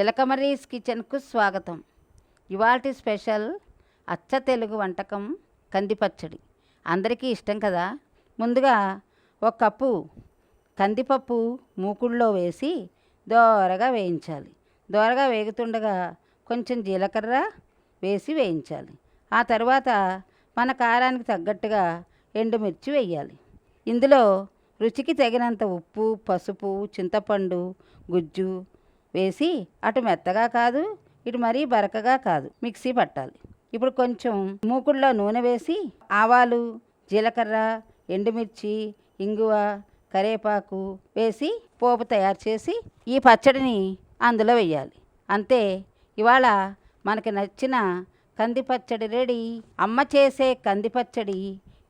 చిలకమరీస్ కిచెన్కు స్వాగతం. ఇవాల్టి స్పెషల్ అచ్చ తెలుగు వంటకం కందిపచ్చడి. అందరికీ ఇష్టం కదా? ముందుగా ఒక కప్పు కందిపప్పు మూకుళ్ళలో వేసి దోరగా వేయించాలి. దోరగా వేగుతుండగా కొంచెం జీలకర్ర వేసి వేయించాలి. ఆ తర్వాత మన కారానికి తగ్గట్టుగా ఎండుమిర్చి వేయాలి. ఇందులో రుచికి తగినంత ఉప్పు పసుపు చింతపండు గుజ్జు వేసి అటు మెత్తగా కాదు ఇటు మరీ బరకగా కాదు మిక్సీ పట్టాలి. ఇప్పుడు కొంచెం మూకుడులో నూనె వేసి ఆవాలు జీలకర్ర ఎండుమిర్చి ఇంగువ కరేపాకు వేసి పోపు తయారు చేసి ఈ పచ్చడిని అందులో వేయాలి. అంతే ఇవాళ మనకి నచ్చిన కంది పచ్చడి రెడీ. అమ్మ చేసే కంది పచ్చడి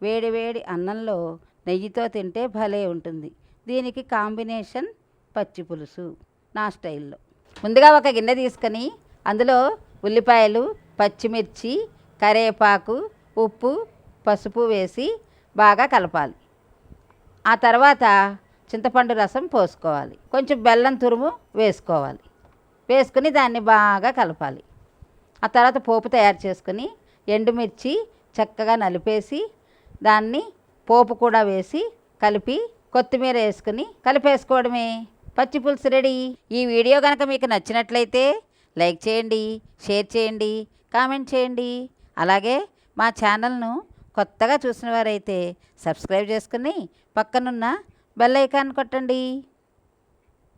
వేడి వేడి అన్నంలో నెయ్యితో తింటే భలే ఉంటుంది. దీనికి కాంబినేషన్ పచ్చి పులుసు. నా స్టైల్లో. ముందుగా ఒక గిన్నె తీసుకొని అందులో ఉల్లిపాయలు పచ్చిమిర్చి కరేపాకు ఉప్పు పసుపు వేసి బాగా కలపాలి. ఆ తర్వాత చింతపండు రసం పోసుకోవాలి. కొంచెం బెల్లం తురుము వేసుకోవాలి. వేసుకుని దాన్ని బాగా కలపాలి. ఆ తర్వాత పోపు తయారు చేసుకుని ఎండుమిర్చి చక్కగా నలిపేసి దాన్ని పోపు కూడా వేసి కలిపి కొత్తిమీర వేసుకుని కలిపేసుకోవడమే. పచ్చి పులుసు రెడీ. ఈ వీడియో కనుక మీకు నచ్చినట్లయితే లైక్ చేయండి షేర్ చేయండి కామెంట్ చేయండి. అలాగే మా ఛానల్ను కొత్తగా చూసిన వారైతే సబ్స్క్రైబ్ చేసుకుని పక్కనున్న బెల్ ఐకాన్ కొట్టండి.